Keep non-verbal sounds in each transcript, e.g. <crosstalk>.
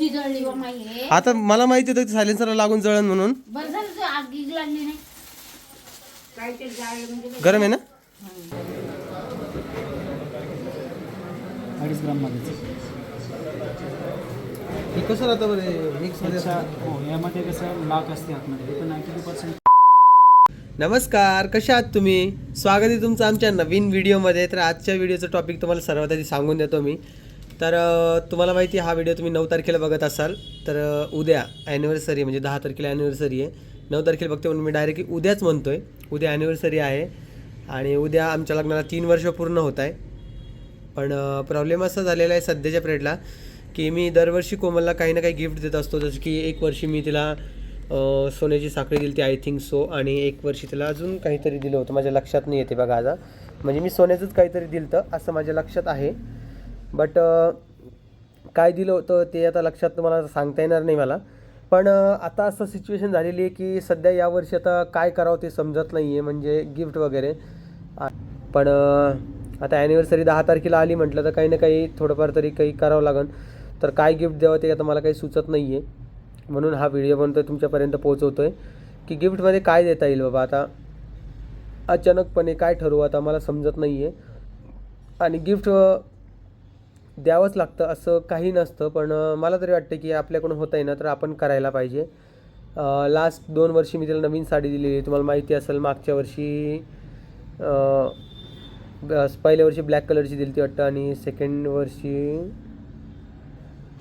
किती जळली बा माई हे. आता मला माहिती होतं सायलेन्सरला लागून जळण म्हणून. बरं झालं तू आग गिग लागली नाही. गरम आहे ना? अडीच ग्राममध्येच हे कसं राहतं बरं मिक्स त्याच्या हो यामध्ये कसं लाख असते आतमध्ये. हे पण नाईन्टी टू पर्सेंट नमस्कार कशा आहात तुम्ही? स्वागत आहे तुमचं आमच्या नवीन व्हिडिओमध्ये तर आजच्या व्हिडिओचं टॉपिक तुम्हाला सर्वात आधी सांगून देतो मी. तर तुम्हाला माहिती आहे हा व्हिडिओ तुम्ही नऊ तारखेला बघत असाल तर उद्या ॲनिव्हर्सरी म्हणजे दहा तारखेला ॲनिव्हर्सरी आहे. नऊ तारखेला बघते म्हणून मी डायरेक्टली उद्याच म्हणतो आहे उद्या ॲनिव्हर्सरी आहे आणि उद्या आमच्या लग्नाला तीन वर्ष पूर्ण होत आहे. पण प्रॉब्लेम असा झालेला आहे सध्याच्या पिरियडला की मी दरवर्षी कोमलला काही ना काही गिफ्ट देत असतो. जसं की एक वर्षी मी तिला सोन्याची साखळी दिली ती आय थिंक सो आणि एक वर्षी तिला अजून काहीतरी दिलं होतं. माझ्या लक्षात नाही येते बघा आता. म्हणजे मी सोन्याचंच काहीतरी दिलं होतं असं माझ्या लक्षात आहे. बट काय दिलं होतं ते आता लक्षात तुम्हाला सांगता येणार नाही मला. पण आता असं सिच्युएशन झालेली आहे की सध्या यावर्षी आता काय करावं ते समजत नाही आहे म्हणजे गिफ्ट वगैरे. पण आता ॲनिव्हर्सरी दहा तारखेला आली म्हटलं तर काही ना काही थोडंफार तरी काही करावं लागेल तर काय गिफ्ट द्यावं ते आता मला काही सुचत नाही आहे म्हणून हा व्हिडिओ बनतो तुमच्यापर्यंत पोहोचवतो आहे की गिफ्टमध्ये काय देता येईल बाबा आता? अचानकपणे काय ठरवू आता मला समजत नाही आहे आणि गिफ्ट द्यावंच लागतं असं काही नसतं. पण मला तरी वाटतं की आपल्याकडून होत आहे ना तर आपण करायला पाहिजे. लास्ट दोन वर्षी मी त्याला नवीन साडी दिलेली तुम्हाला माहिती असेल मागच्या वर्षी पहिल्या वर्षी ब्लॅक कलरची दिली होती वाटतं आणि सेकंड वर्षी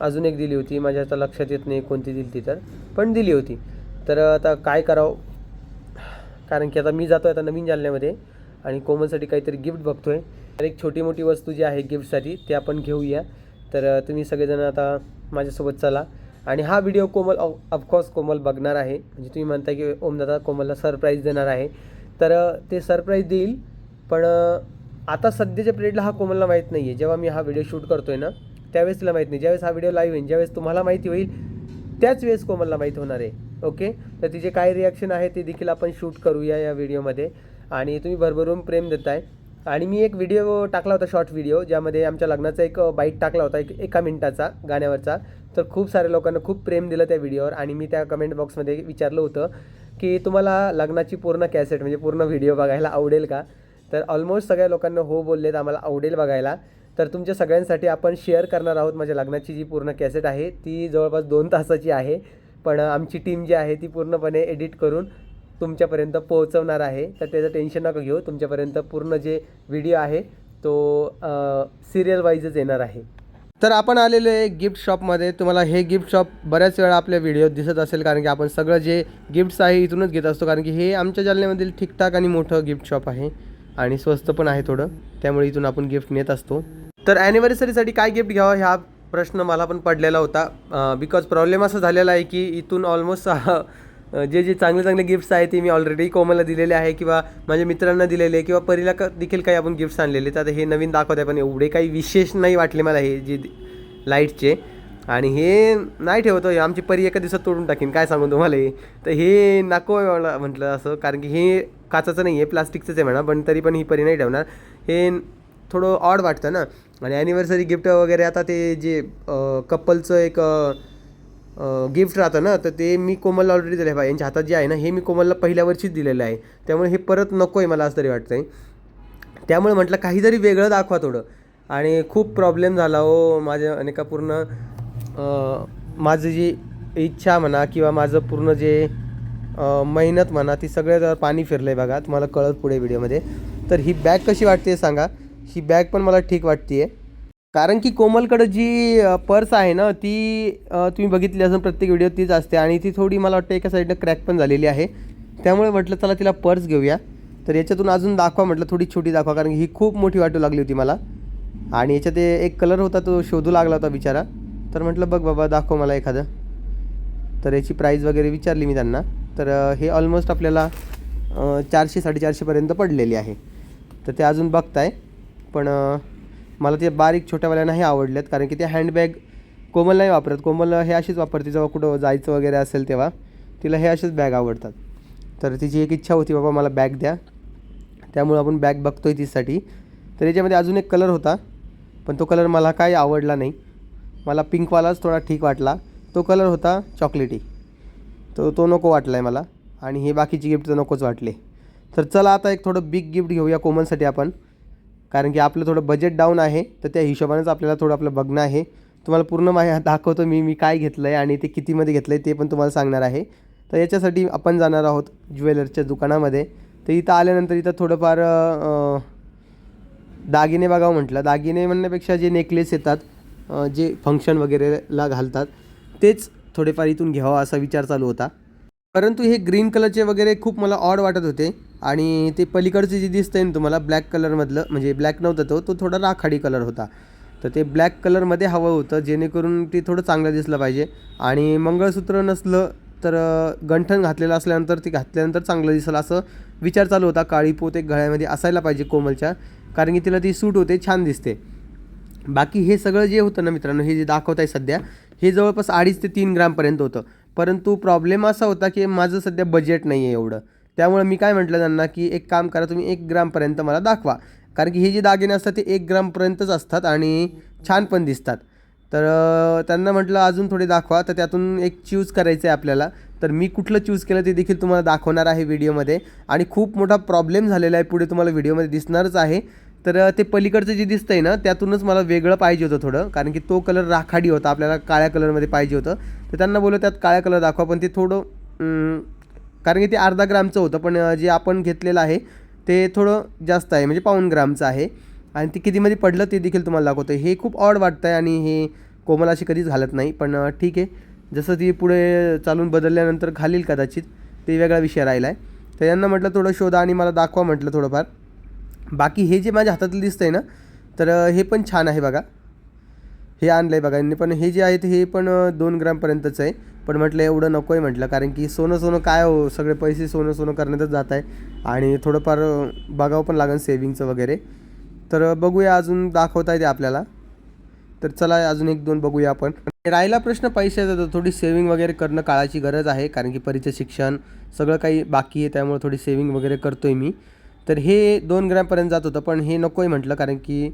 अजून एक दिली होती. माझ्या आता लक्षात येत नाही कोणती दिली ती तर. पण दिली होती. तर आता काय करावं? कारण की आता मी जातो आहे आता नवीन जालन्यामध्ये आणि कोमलसाठी काहीतरी गिफ्ट बघतो आहे तर एक छोटी मोठी वस्तू जी आहे गिफ्टसाठी ते आपण घेऊया. तर तुम्ही सगळेजण आता माझ्यासोबत चला. आणि हा व्हिडिओ कोमल ऑफकोर्स कोमल बघणार आहे. म्हणजे तुम्ही म्हणता की ओमदादा कोमलला सरप्राईज देणार आहे. तर ते सरप्राईज देईल पण आता सध्याच्या पिरियडला हा कोमलला माहीत नाही आहे जेव्हा मी हा व्हिडिओ शूट करतो आहे ना त्यावेळेस तिला माहीत नाही. ज्यावेळेस हा व्हिडिओ लाईव्ह होईल ज्यावेळेस तुम्हाला माहिती होईल त्याच वेळेस कोमलला माहीत होणार आहे. ओके? तर तिचे काय रिॲक्शन आहे ते देखील आपण शूट करूया या व्हिडिओमध्ये आणि तुम्ही भरभरून प्रेम देताय. आणि मी एक व्हिडिओ टाकला होता शॉर्ट व्हिडिओ ज्यामध्ये आमच्या लग्नाचा एक बाईट टाकला होता एक एका मिनिटाचा गाण्यावरचा. तर खूप साऱ्या लोकांना खूप प्रेम दिलं त्या व्हिडिओवर आणि मी त्या कमेंट बॉक्समध्ये विचारलं होतं की तुम्हाला लग्नाची पूर्ण कॅसेट म्हणजे पूर्ण व्हिडिओ बघायला आवडेल का? तर ऑलमोस्ट सगळ्या लोकांना हो बोललेत आम्हाला आवडेल बघायला. तर तुमच्या सगळ्यांसाठी आपण शेअर करणार आहोत माझ्या लग्नाची जी पूर्ण कॅसेट आहे ती जवळपास दोन तासाची आहे. पण आमची टीम जी आहे ती पूर्णपणे एडिट करून तुमच्यापर्यंत पोहोचवणार आहे तर त्याचं टेन्शन नका घेऊ. तुमच्यापर्यंत पूर्ण जे व्हिडिओ आहे तो सिरियल वाईजच येणार आहे. तर आपण आलेलो आहे गिफ्ट शॉपमध्ये तुम्हाला हे गिफ्ट शॉप बऱ्याच वेळा आपल्या व्हिडिओत दिसत असेल कारण की आपण सगळं जे गिफ्ट्स आहे इथूनच घेत असतो. कारण की हे आमच्या जालन्यामधील ठीकठाक आणि मोठं गिफ्ट शॉप आहे आणि स्वस्त पण आहे थोडं. त्यामुळे इथून आपण गिफ्ट नेत असतो. तर ॲनिव्हर्सरीसाठी काय गिफ्ट घ्यावं ह्या प्रश्न मला पण पडलेला होता. बिकॉज प्रॉब्लेम असा झालेला आहे की इथून ऑलमोस्ट जे जे चांगले चांगले गिफ्ट्स आहेत ते मी ऑलरेडी कोमलला दिलेले आहे किंवा माझ्या मित्रांना दिलेले किंवा परीला का देखील काही आपण गिफ्ट्स आणलेले तर आता हे नवीन दाखवत आहे पण एवढे काही विशेष नाही वाटले मला हे जे लाईटचे आणि हे नाही ठेवतो हो, आमची परी एका दिवसात तोडून टाकीन. काय सांगू तुम्हाला हे? तर हे नको आहे मला म्हटलं असं कारण की हे काचाचं नाही आहे प्लास्टिकचंच आहे म्हणा पण तरी पण ही परी नाही ठेवणार. हे थोडं ऑड वाटतं ना. आणि ॲनिव्हर्सरी गिफ्ट वगैरे आता ते जे कपलचं एक गिफ्ट राहतं ना तर ते मी कोमलला ऑलरेडी दिलं आहे बा यांच्या हातात जे आहे ना हे मी कोमलला पहिल्या वर्षीच दिलेलं आहे. त्यामुळे हे परत नको आहे मला असं तरी वाटतं आहे त्यामुळे म्हटलं काहीतरी वेगळं दाखवा थोडं. आणि खूप प्रॉब्लेम झाला हो माझ्या अनेका पूर्ण माझं जी इच्छा म्हणा किंवा माझं पूर्ण जे मेहनत म्हणा ती सगळ्यात पाणी फिरलं आहे बघा. तुम्हाला कळत पुढे व्हिडिओमध्ये तर ही बॅग कशी वाटते सांगा. ही बॅग पण मला ठीक वाटते आहे कारण की कोमलकडं जी पर्स आहे ना ती तुम्ही बघितली असून प्रत्येक व्हिडिओ तीच असते आणि ती थोडी मला वाटतं एका साईडनं क्रॅक पण झालेली आहे. त्यामुळे म्हटलं चला तिला पर्स घेऊया. तर याच्यातून अजून दाखवा म्हटलं थोडी छोटी दाखवा कारण की ही खूप मोठी वाटू लागली होती मला. आणि याच्यात एक कलर होता तो शोधू लागला होता बिचारा. तर म्हटलं बघ बाबा दाखव मला एखादं. तर याची प्राईज वगैरे विचारली मी त्यांना. तर हे ऑलमोस्ट आपल्याला चारशे साडेचारशेपर्यंत पडलेली आहे. तर ते अजून बघताय. पण मला ते बारीक छोट्यावाल्या नाही आवडल्यात कारण की ते हँडबॅग कोमल नाही वापरत. कोमल हे अशीच वापरते जेव्हा कुठं जायचं वगैरे असेल तेव्हा तिला हे असेच बॅग आवडतात. तर तिची एक इच्छा होती बाबा मला बॅग द्या. त्यामुळे आपण बॅग बघतोय तिसाठी तर याच्यामध्ये अजून एक कलर होता पण तो कलर मला काही आवडला नाही. मला पिंकवालाच थोडा ठीक वाटला. तो कलर होता चॉकलेटी तो तो नको वाटला आहे मला. आणि हे बाकीची गिफ्ट तर नकोच वाटले. तर चला आता एक थोडं बिग गिफ्ट घेऊया कोमलसाठी आपण. कारण की आपलं थोडं बजेट डाऊन आहे तर त्या हिशोबानेच आपल्याला थोडं आपलं बघणं आहे. तुम्हाला पूर्ण माहिती <laughs> दाखवतो मी मी काय घेतलं आहे आणि ते कितीमध्ये घेतलं आहे ते पण तुम्हाला सांगणार आहे. तर याच्यासाठी आपण जाणार आहोत ज्वेलर्सच्या दुकानामध्ये. तर इथं आल्यानंतर इथं थोडंफार दागिने बघावं हो म्हटलं. दागिने म्हणण्यापेक्षा जे नेकलेस येतात जे फंक्शन वगैरेला घालतात तेच थोडेफार इथून घ्यावं असा विचार चालू होता. परंतु हे ग्रीन कलरचे वगैरे खूप मला ऑड वाटत होते. आणि ते पलीकडचं जे आहे ना तुम्हाला ब्लॅक कलरमधलं म्हणजे ब्लॅक नव्हता तो तो थोडा राखाडी कलर होता. तर ते ब्लॅक कलरमध्ये हवं होतं जेणेकरून ते थोडं चांगलं दिसलं पाहिजे. आणि मंगळसूत्र नसलं तर गंठण घातलेलं असल्यानंतर ते घातल्यानंतर चांगलं दिसेल असं विचार चालू होता. काळी पोत एक गळ्यामध्ये असायला पाहिजे कोमलच्या कारण की तिला ती सूट होते छान दिसते. बाकी हे सगळं जे होतं ना मित्रांनो हे जे दाखवत आहे सध्या हे जवळपास अडीच ते तीन ग्रामपर्यंत होतं. परंतु प्रॉब्लेम असा होता की माझं सध्या बजेट नाही आहे एवढं. त्यामुळे मी काय म्हटलं त्यांना की एक काम करा तुम्ही एक ग्रामपर्यंत मला दाखवा. कारण की हे जे दागिने असतात ते एक ग्रामपर्यंतच असतात आणि छान पण दिसतात. तर त्यांना म्हटलं अजून थोडे दाखवा तर त्यातून एक चूज करायचं आहे आपल्याला. तर मी कुठलं चूज केलं ते देखील तुम्हाला दाखवणार आहे व्हिडिओमध्ये. आणि खूप मोठा प्रॉब्लेम झालेला आहे पुढे तुम्हाला व्हिडिओमध्ये दिसणारच आहे. तर ते पलीकडचं जे दिसतं आहे ना त्यातूनच मला वेगळं पाहिजे होतं थोडं. कारण की तो कलर राखाडी होता आपल्याला काळ्या कलरमध्ये पाहिजे होतं. तर त्यांना बोललं त्यात काळ्या कलर दाखवा पण ते थोडं कारण की ते अर्धा ग्रामचं होतं पण जे आपण घेतलेलं आहे ते थोडं जास्त आहे म्हणजे पाऊन ग्रामचं आहे. आणि ते कितीमध्ये पडलं ते देखील तुम्हाला दाखवतं हे खूप ऑड वाटतं आहे आणि हे कोमल अशी कधीच घालत नाही पण ठीक आहे. जसं ती पुढे चालून बदलल्यानंतर घालील कदाचित ते वेगळा विषय राहिला आहे तर यांना म्हटलं थोडं शोधा आणि मला दाखवा म्हटलं थोडंफार. बाकी हे जे माझ्या हातातलं दिसतं आहे ना तर हे पण छान आहे बघा. हे आणलं आहे बघा पण हे जे आहे ते हे पण दोन ग्रामपर्यंतच आहे. पण म्हटलं एवढं नको आहे म्हटलं कारण की सोनं सोनं काय हो सगळे पैसे सोनं सोनं करण्यातच जात आहे. आणि थोडंफार बघावं पण लागेल सेविंगचं वगैरे. तर बघूया अजून दाखवता येते आपल्याला. तर चला अजून एक दोन बघूया आपण. राहिला प्रश्न पैशाचा तर थोडी सेविंग वगैरे करणं काळाची गरज आहे कारण की परीचं शिक्षण सगळं काही बाकी आहे त्यामुळे थोडी सेविंग वगैरे करतो आहे मी. तर हे दोन ग्रॅमपर्यंत जात होतं पण हे नको आहे म्हटलं कारण की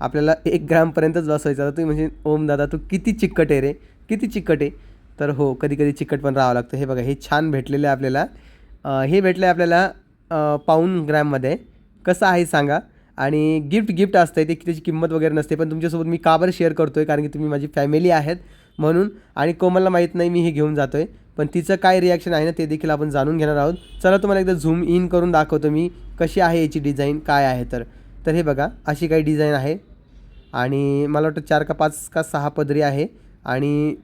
आपल्याला एक ग्रॅमपर्यंतच बसवायचं होतं तुम्ही म्हणजे ओम दादा तू किती चिकट आहे रे? किती चिकट आहे? तर हो कधी कधी चिकट पण राहावं लागतं. हे बघा हे छान भेटलेलं आहे आपल्याला. हे भेटलं आहे आपल्याला पाऊन ग्रॅममध्ये कसं आहे सांगा. आणि गिफ्ट गिफ्ट असतं ते त्याची किंमत वगैरे नसते पण तुमच्यासोबत मी का बरं शेअर करतो आहे कारण की तुम्ही माझी फॅमिली आहेत म्हणून. आणि कोमलला माहीत नाही मी हे घेऊन जातो आहे पण तिचं काय रिॲक्शन आहे ना ते देखील आपण जाणून घेणार आहोत. चला तुम्हाला एकदा झूम इन करून दाखवतो मी कशी आहे याची डिझाईन काय आहे तर. तर हे बघा अशी काही डिझाईन आहे. आणि मला वाटतं चार का पाच का सहा पदरी आहे. आणि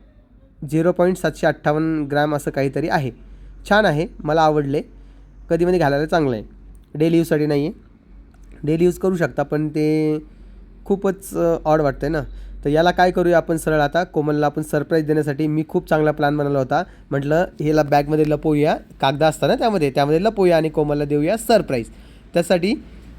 झिरो पॉईंट सातशे अठ्ठावन्न ग्रॅम असं काहीतरी आहे. छान आहे मला आवडले. कधीमध्ये म्हणजे घालायला चांगलं आहे. डेली यूजसाठी नाही आहे डेली यूज करू शकता पण ते खूपच ऑड वाटतं आहे ना. तर याला काय करूया आपण सरळ आता? कोमलला आपण सरप्राईज देण्यासाठी मी खूप चांगला प्लॅन बनवला होता. म्हटलं ह्याला बॅगमध्ये लपवूया. कागदा असतं ना त्यामध्ये त्यामध्ये लपवूया आणि कोमलला देऊया सरप्राईज त्यासाठी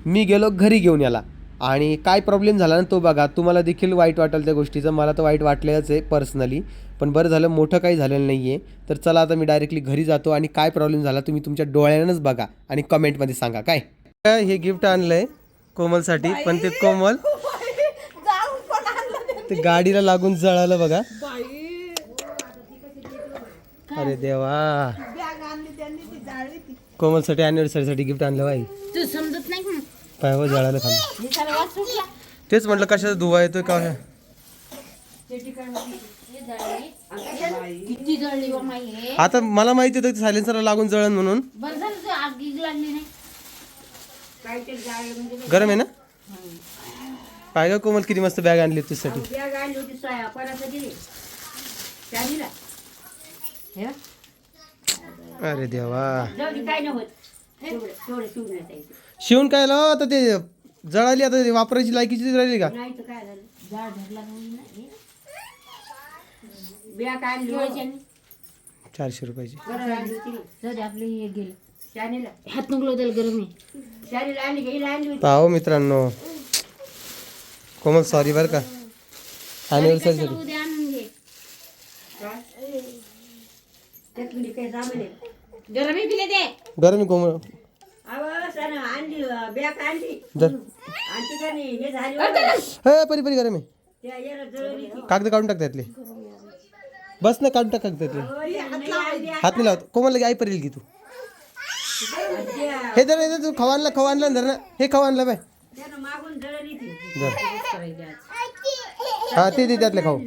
मी गेलो घरी घेऊन याला. आणि काय प्रॉब्लेम झाला ना तो बघा. तुम्हाला देखील वाईट वाटेल त्या गोष्टीचं. मला तर वाईट वाटलेलंच आहे पर्सनली पण बरं झालं मोठं काही झालेलं नाही आहे तर चला आता मी डायरेक्टली घरी जातो आणि काय प्रॉब्लेम झाला तुम्ही तुमच्या डोळ्यानंच बघा आणि कमेंटमध्ये सांगा काय? काय हे गिफ्ट आणलं आहे कोमलसाठी पण ते कोमल ते? गाडीला लागून जळालं बघा. अरे देवा. कोमलसाठी अॅनिव्हर्सरीसाठी गिफ्ट आणलं बाई. पायावर समजत पाय खाली. तेच म्हटलं कशाचा धुवा येतोय का किती जळली बा माई हे आता मला माहिती होतं सायलेन्सरला लागून जळण म्हणून. बरं झालं लागली नाही गरम आहे ना? पाय का कोमल किती मस्त बॅग आणली तुझ्यासाठी. बॅग आणली होती सोया परत दिली चालीला हे अरे देवा. जाऊ दे, काय नाही होत तेवढं तेवढं शिवून काय लाव आता ते जळाली आता ते वापरायची लायकीची राहिली का? नाही तर काय झालं? जाळ धरला नाही ना? हे. चारशे रुपयाची. बरं आणली होती. जाऊ दे, आपलं हे गेलं. शानीला. हात नुकलो त्याला गरम आहे. शानीला आणली गेली आणली होती. पाहो मित्रांनो. कोमल सॉरी बरं का. अॅनिव्हर्सरीसाठी उद्या आणून घे? त्यातली काही सामान आहे. गरम आहे पिले दे गरम आहे कोमल. परी परी जळली ती. कागद काढून टाक त्यातले. बस ना काढून टाक ते हात नाही लावत. कोमल लगे आई परेल की तू. हे जर हे तू खवा आणला खवा आणला ना धर ना. हे खवा आणला बाय. त्यानं मागून जळली ती धर हा ते दे त्यातले खाऊ.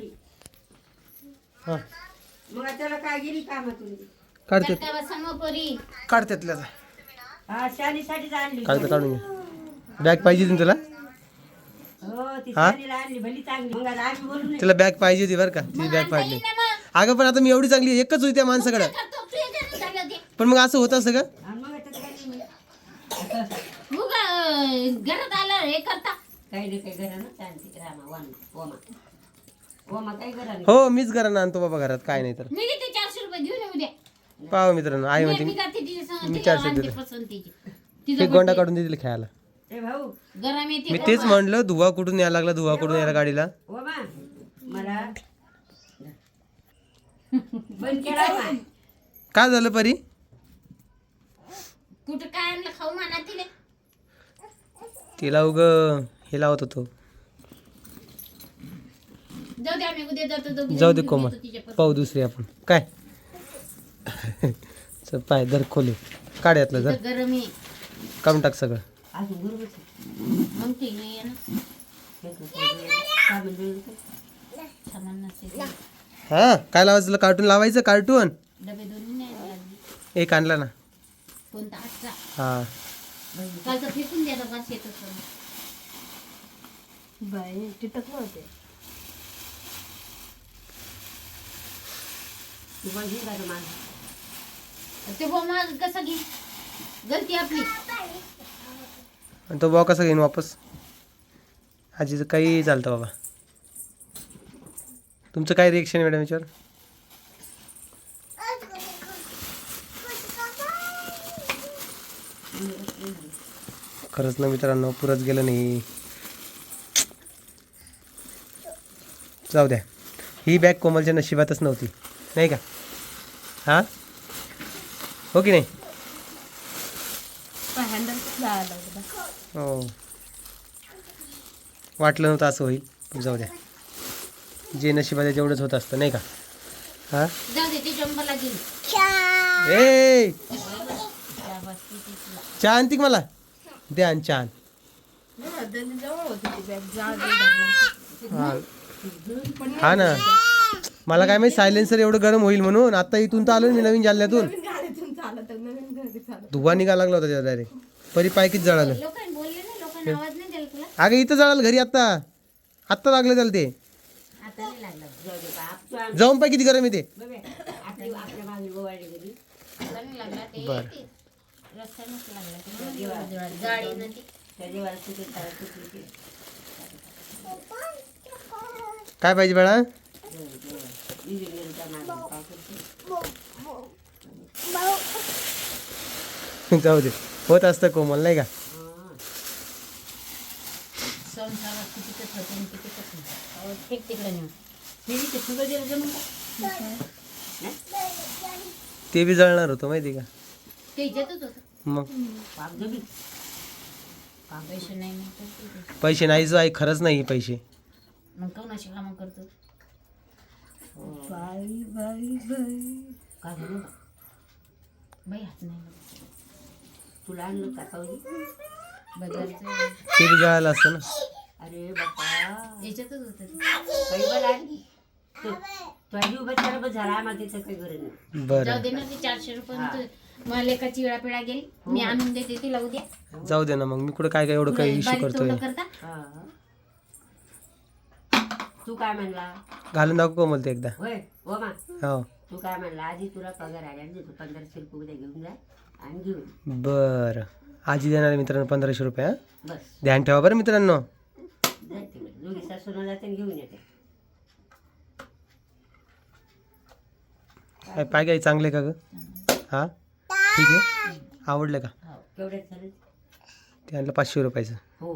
हा. मग त्याला हा शालीसाठीच आणली. काढते काढून घे. बॅग पाहिजे होती ना तुला? हो ती हा? शालीला आणली भली चांगली. मग आता आम्ही बोलू नये तिला बॅग पाहिजे होती बरं का. ती बॅग पाहिजे अगं पण आता मी एवढी चांगली एकच होती त्या माणसाकडे. करतो तू याच्यानं झालं ते. पण मग असं होत आणि मग काही नाही. मग. अं, घरात आलं हे करता. काही नाही काही घरा ना शांती. रामा वन ओमा. ओमा काही घरा नाही हो मीच घरानं आणतो बाबा घरात काय नाही तर. मी चारशे रुपये उद्या पाहा मित्रांनो आई म्हणते मी चारशे हे तिचं. गोंडा काढून दे तिला खेळायला ए भाऊ. गरम येते मी तेच म्हणलं धुवा कुठून यायला लागला धुवा कुठून यायला गाडीला? ओमा मला <laughs> बंद केला का? काय झालं परी? कुठं काय खाऊ म्हणा तिले. तिला उग हे लावत होतो. जाऊ दे कोमल. पाहू दुसरी आपण. काय? चल पाय धर खोले. काढ यातलं धर तिथं गरम आहे. काढून टाक सगळं. बरोबर. मग ते ना हे कसं? काय सामान नसेल हा काय लावायचं? तुला कार्टून लावायचं कार्टून? डबे दोन्ही नाही लागले एक आणला ना. कोणता? आजचा हा. कालचा फेकून द्या बाई होते तू माझं. ते कसं घे? गलती आपली. आणि तो भाव कसा घेईन वापस? आजीचं काही चालतं बाबा. तुमचं काय रिएक्शन मॅडम याच्यावर? खरंच ना मित्रांनो पुरत गेलं नाही. जाऊ द्या. ही बॅग कोमलच्या नशिबातच नव्हती. नाही का? हां? हो की नाही? हो. वाटलं नव्हतं असं होईल जाऊ द्या. जे नशिबात आहे तेवढंच होत असतं नाही का? हां? ए! चहा आणती मला? द्या आण चहा. हा. हा. ना. मला काय माहिती सायलेन्सर एवढं गरम होईल म्हणून. आता इथून तर आलो मी नवीन जालन्यातून. धुवा निघा लागला होता त्याचा डायरेक्ट परी पाय किती जळालं. लोकांनी बोलले ना लोकांनी आवाज नाही दिला तुला. अगं इथं जळालं घरी आत्ता. आत्ता लागलं त्याला ते. आता नाही लागला. जाऊ दे बा. आप- जाऊन पाय किती गरम येते बघे, आपली आपल्या मागे गोवाडी गेली आता नाही लागला ते. बरं. ते रस्त्यानेच लागला ते. जाळी ना ती त्या देवाला तुझे तारा तुटली की. काय पाहिजे बाळा? मागे. जाऊ दे होत असतं कोमल नाही का? ते बी जळणार होतं माहिती का ते ह्याच्यातच होतं मग पैसे करतो नाहीच आहे खरंच नाही पैसे मग कोणाशी कामं करतो काय? बाई हात नाही. तुला आणलं का ते बी असतं ना. अरे बापा. याच्यातच होतं ते. काही बरं आहे? तू- तुझ्या जीव बचारा बस झाला. आम्हाला तिथं काही गरज नाही. बरं. जाऊ दे ना ते चारशे रुपये मला लेखा चिळा पिळा गेली मी आणून देते तिला उद्या. जाऊ दे ना मग. मी कुठं काय काय एवढं काही इश्यू बारीक करतोय. तोंड करता. हा. तू काय म्हणला? घालून दाखव कोमल ते एकदा. होय हो मा हो. तू काय म्हणला? आधी तुला पगार आल्या देतो पंधराशे रुपये उद्या घेऊन जा. आणि घेऊन बरं. आजी देणार आहे मित्रांनो पंधराशे रुपये हां? बस. ध्यान ठेवा बरं मित्रांनो. जाते तिकडे दोघी सासून जाते आणि घेऊन येते. काय पाय काय चांगले का ग? हां? ठीक आहे. आवडलं का? हो. केवढ्यात झालं? ते आणलं पाचशे रुपयाचं. हो.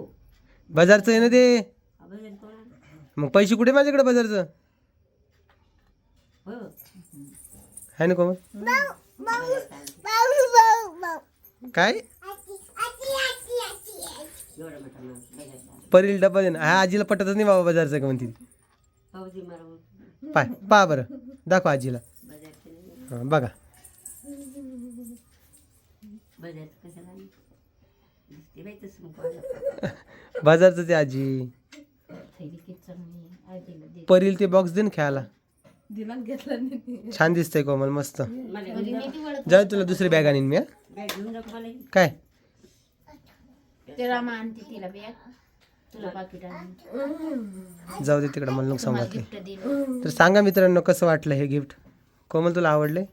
बाजारचं आहे ना ते? कोणा मग पैसे कुठे माझ्याकडे बाजारचं? हो. आहे ना कोमल? काय? परील डबा दे ना हा आजीला पटतच नाही बाबा बाजारचं का म्हणते ती. पावजी मारून पाय पहा बरं. दाखवा आजीला. हां बघा. बाजारचं ते आजी. परील ते बॉक्स दे ना खेळायला. दिलाच घेतला नाही. छान दिसतंय कोमल मस्त. जाऊ तुला दुसरी बॅग आणीन मी हा? काय? ते रामा आणते तिला बॅग तुला पाकिट आणून. जाऊ दे तिकडं मला नको सांगू ते गिफ्ट दिलं तर सांगा मित्रांनो कसं वाटलं हे गिफ्ट कोमल तुला आवडले?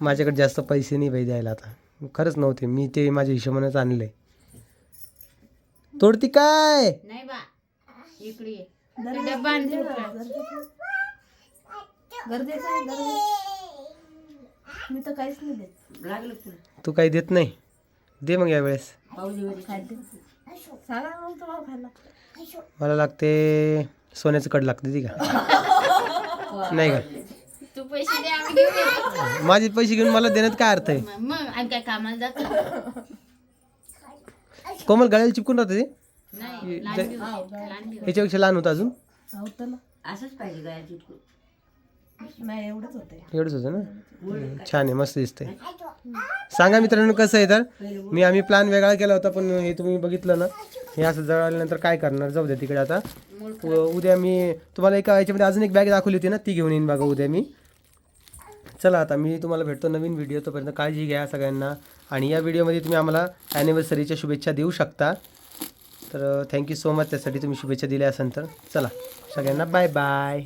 माझ्याकडे जास्त पैसे नाही बाई द्यायला आता. खरंच नव्हते. मी ते माझ्या हिशोबानेच आणले. तोडती काय? नाही बा इकडे ये. डब्बा आणते. गरजेचं आहे गरजेचं. मी तर काहीच नाही देत. लागलं तुला तू काही देत नाही? दे मग यावेळेस. पाऊस वगैरे सांगा मग तुम्हाला खायला मला लागते सोन्याचं कड लागते ती का? नाही का? तू पैसे दे आम्ही माझे पैसे घेऊन मला देण्यात काय अर्थ आहे? मग काय कामाला जातो? कोमल गळ्याला चिपकून राहते ते? याच्यापेक्षा लहान होतं अजून? असंच पाहिजे गाया चिटकून नाही एवढंच एवढंच होतं ना? छान आहे मस्त दिसतंय. सांगा मित्रांनो कसं आहे तर? मी आम्ही प्लॅन वेगळा केला होता पण हे तुम्ही बघितलं ना? हे असं जळाल्यानंतर काय करणार? जाऊ द्या तिकडे आता. उद्या मी तुम्हाला एका याच्यामध्ये अजून एक बॅग दाखवली होती ना? ती घेऊन येईन बघा उद्या मी. चला आता मी तुम्हाला भेटतो नवीन व्हिडिओ तोपर्यंत काळजी घ्या सगळ्यांना. आणि या व्हिडिओमध्ये तुम्ही आम्हाला ॲनिव्हर्सरीच्या शुभेच्छा देऊ शकता. तर थँक्यू सो मच त्यासाठी तुम्ही शुभेच्छा दिल्या असेल तर. चला सगळ्यांना बाय बाय